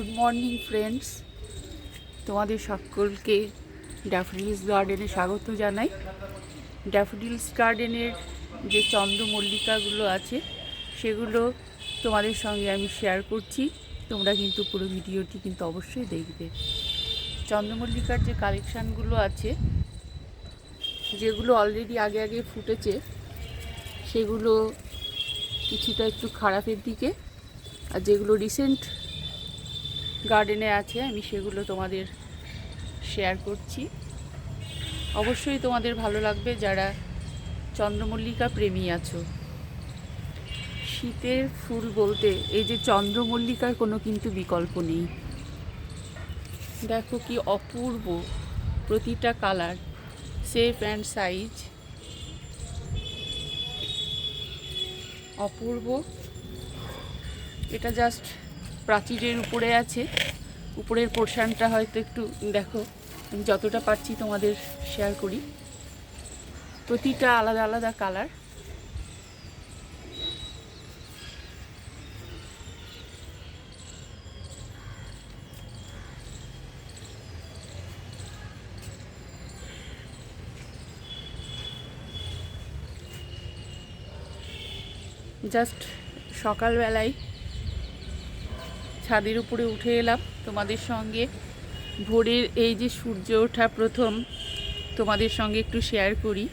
Good morning friends তোমাদের সকলকে daffodils গার্ডেনে স্বাগত জানাই। ড্যাফোডিলস গার্ডেনের যে চন্দ্রমল্লিকাগুলো আছে, সেগুলো তোমাদের সঙ্গে আমি শেয়ার করছি। তোমরা কিন্তু পুরো ভিডিওটি কিন্তু অবশ্যই দেখবে। চন্দ্রমল্লিকার যে কালেকশানগুলো আছে, যেগুলো অলরেডি আগে আগে ফুটেছে, সেগুলো কিছুটা একটু খারাপের দিকে, আর যেগুলো রিসেন্ট গার্ডেনে আছে, আমি সেগুলো তোমাদের শেয়ার করছি। অবশ্যই তোমাদের ভালো লাগবে যারা চন্দ্রমল্লিকা প্রেমী আছো। শীতের ফুল বলতে এই যে চন্দ্রমল্লিকার কোনো কিন্তু বিকল্প নেই। দেখো কি অপূর্ব প্রতিটা কালার শেপ অ্যান্ড সাইজ অপূর্ব। এটা জাস্ট প্রাচীরের উপরে আছে। উপরের পোর্শনটা হয়তো একটু দেখো। আমি যতটা পারছি তোমাদের শেয়ার করি। প্রতিটা আলাদা আলাদা কালার জাস্ট সকালবেলায় ছাদের উপরে উঠে এলাম। তোমাদের সঙ্গে ভোরের এই যে সূর্য ওঠা প্রথম, তোমাদের সঙ্গে একটু শেয়ার করি।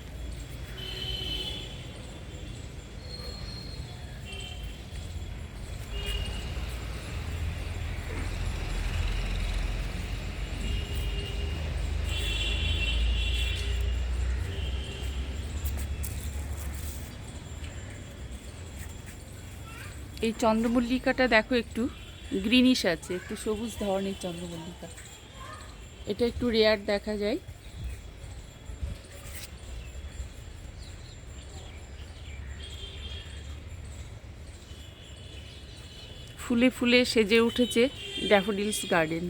এই চন্দ্রমল্লিকাটা দেখো একটু। গ্রিনিশ আছে, একটু সবুজ ধরনের চন্দ্রমল্লিকা। এটা একটু রেয়ার দেখা যায়। ফুলে ফুলে সেজে উঠেছে ড্যাফোডিলস গার্ডেন।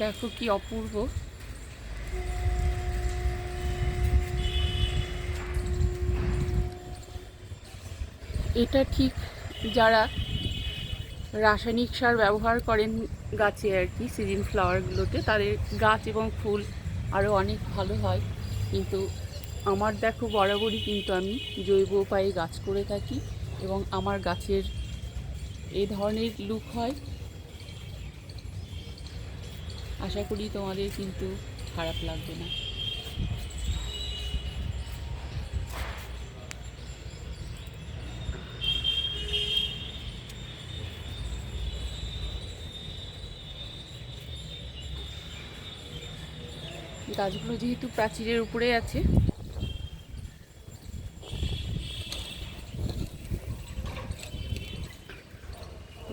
দেখো কি অপূর্ব। এটা ঠিক যারা রাসায়নিক সার ব্যবহার করেন গাছে আর কি সিজন ফ্লাওয়ারগুলোতে তাদের গাছ এবং ফুল আরও অনেক ভালো হয়। কিন্তু আমার দেখো বরাবরই কিন্তু আমি জৈব উপায়ে গাছ করে থাকি এবং আমার গাছের এই ধরনের লুক হয়। আশা করি তোমাদের কিন্তু খারাপ লাগবে না। গাছগুলো যেহেতু প্রাচীরের উপরে আছে।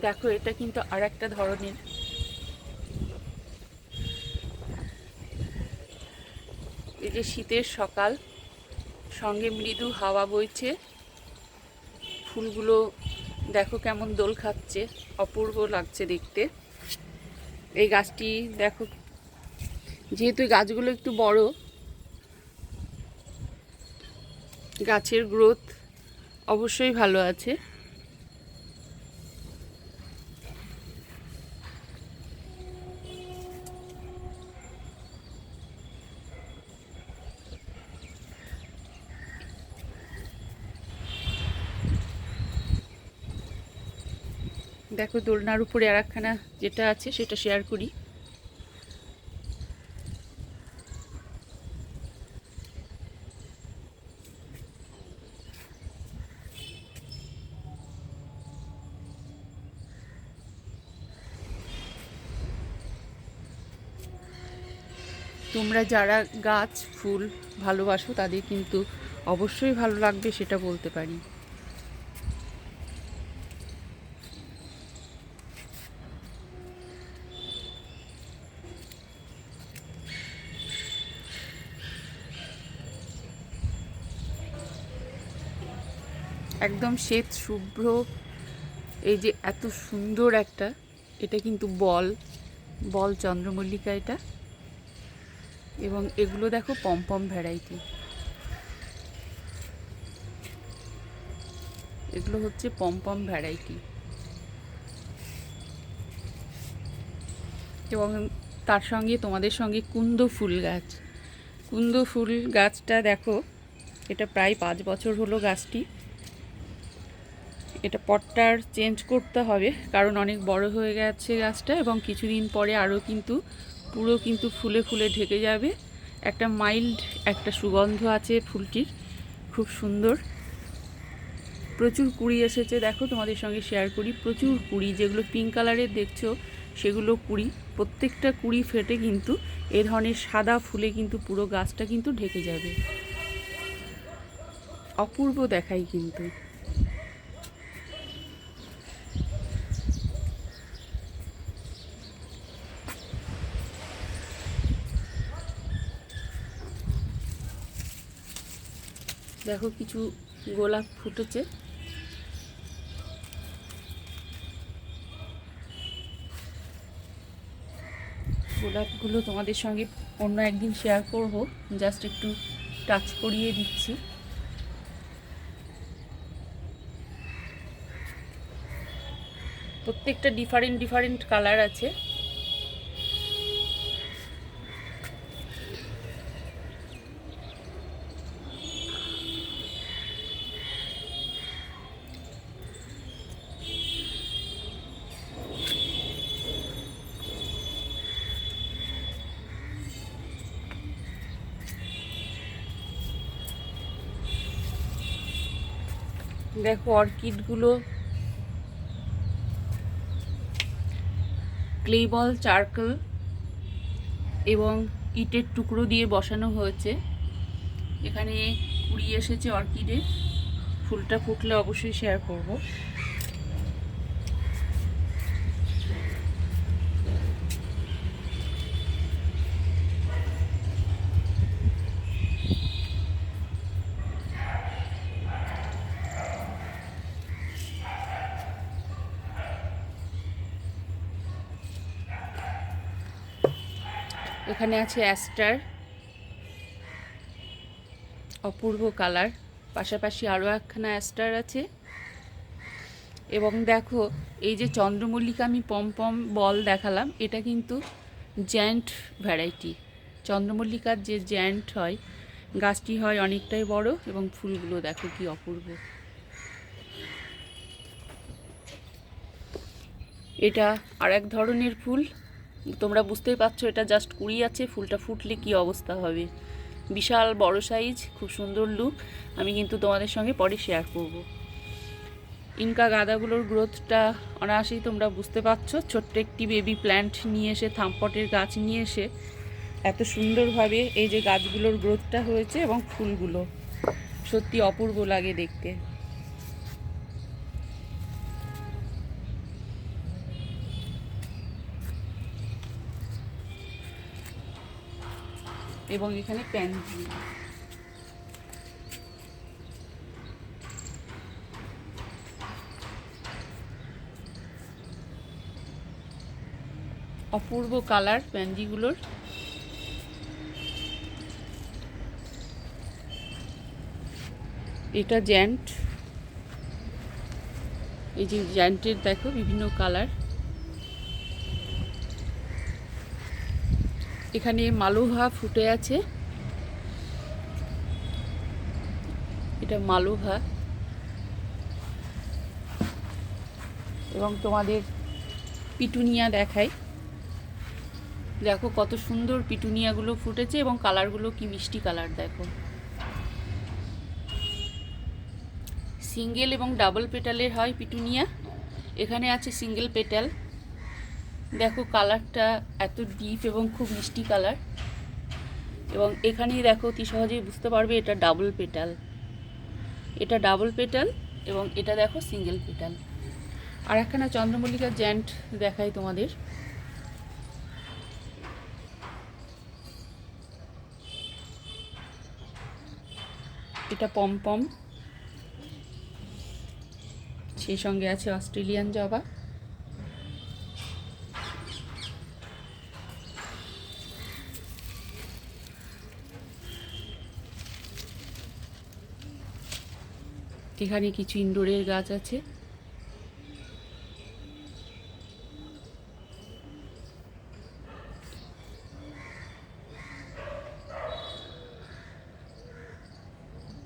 দেখো, এটা কিন্তু আর একটা ধরনের। এই যে শীতের সকাল, সঙ্গে মৃদু হাওয়া বইছে। ফুলগুলো দেখো কেমন দোল খাচ্ছে, অপূর্ব লাগছে দেখতে। এই গাছটি দেখো যেহেতু গাছগুলো একটু বড়, গাছের গ্রোথ অবশ্যই ভালো আছে। দেখো দোলনার উপরে আর যেটা আছে সেটা শেয়ার করি। তোমরা যারা গাছ, ফুল ভালোবাসো তাদের কিন্তু অবশ্যই ভালো লাগবে সেটা বলতে পারি। একদম শ্বেত, শুভ্র, এই যে এত সুন্দর একটা, এটা কিন্তু বল বল চন্দ্রমল্লিকা এটা। এবং এগুলো দেখো পমপম ভ্যারাইটি। এগুলো হচ্ছে পমপম ভ্যারাইটি। এবং তার সঙ্গে তোমাদের সঙ্গে কুন্দ ফুল গাছ। কুন্দ ফুল গাছটা দেখো, এটা প্রায় পাঁচ বছর হলো গাছটি। এটা পটটার চেঞ্জ করতে হবে, কারণ অনেক বড় হয়ে গেছে গাছটা এবং কিছুদিন পরে আরও কিন্তু পুরো কিন্তু ফুলে ফুলে ঢেকে যাবে। একটা মাইল্ড একটা সুগন্ধ আছে ফুলটির, খুব সুন্দর। প্রচুর কুড়ি এসেছে, দেখো তোমাদের সঙ্গে শেয়ার করি। প্রচুর কুড়ি, যেগুলো পিঙ্ক কালারের দেখছ, সেগুলো কুড়ি। প্রত্যেকটা কুড়ি ফেটে কিন্তু এ ধরনের সাদা ফুলে কিন্তু পুরো গাছটা কিন্তু ঢেকে যাবে। অপূর্ব দেখাই কিন্তু। দেখো কিছু গোলাপ ফুটেছে। গোলাপগুলো তোমাদের সঙ্গে অন্য একদিন শেয়ার করব। জাস্ট একটু টাচ করিয়ে দিচ্ছি। প্রত্যেকটা ডিফারেন্ট ডিফারেন্ট কালার আছে। দেখো অর্কিডগুলো। ক্লেবল চারকল এবং ইটের টুকরো দিয়ে বসানো হয়েছে। এখানে কুড়ি এসেছে অর্কিডে ফুলটা ফুটলে অবশ্যই শেয়ার করব। এখানে আছে অ্যাস্টার, অপূর্ব কালার, পাশাপাশি আরও একখানা অ্যাস্টার আছে। এবং দেখো, এই যে চন্দ্রমল্লিকা আমি পমপম বল দেখালাম, এটা কিন্তু জ্যান্ট ভ্যারাইটি। চন্দ্রমল্লিকার যে জ্যান্ট হয়, গাছটি হয় অনেকটাই বড় এবং ফুলগুলো দেখো কি অপূর্ব। এটা আর এক ধরনের ফুল। তোমরা বুঝতেই পারছ, এটা জাস্ট কুড়ি আছে, ফুলটা ফুটলে কি অবস্থা হবে। বিশাল, বড় সাইজ খুব সুন্দর লুক আমি কিন্তু তোমাদের সঙ্গে পরে শেয়ার করব। ইনকা গাঁদাগুলোর গ্রোথটা অনায়াসেই তোমরা বুঝতে পারছ, ছোট্ট একটি বেবি প্ল্যান্ট নিয়ে এসে, থামপটের গাছ নিয়ে এসে, এত সুন্দরভাবে এই যে গাছগুলোর গ্রোথটা হয়েছে এবং ফুলগুলো। সত্যি অপূর্ব লাগে দেখতে। এবং এখানে প্যানজি অপূর্ব কালার প্যানজিগুলোর। এটা জ্যান্ট। এই যে জ্যান্টের দেখো বিভিন্ন কালার। এখানে মালোহা ফুটে আছে। এটা মালোহা এবং তোমাদের পিটুনিয়া দেখাই। দেখো কত সুন্দর পিটুনিয়াগুলো ফুটেছে এবং কালারগুলো কি মিষ্টি কালার, দেখো। সিঙ্গেল এবং ডাবল পেটালের হয় পিটুনিয়া। এখানে আছে সিঙ্গেল পেটাল। দেখো কালারটা এত ডিপ এবং খুব মিষ্টি কালার। এবং এখানেই দেখো অতি সহজেই বুঝতে পারবে, এটা ডাবল পেটাল এটা ডাবল পেটাল এবং এটা দেখো সিঙ্গেল পেটাল আর একখানা চন্দ্রমল্লিকা জ্যান্ট দেখাই তোমাদের। এটা পমপম। সেই সঙ্গে আছে অস্ট্রেলিয়ান জবা। এখানে কিছু ইনডোরের গাছ আছে।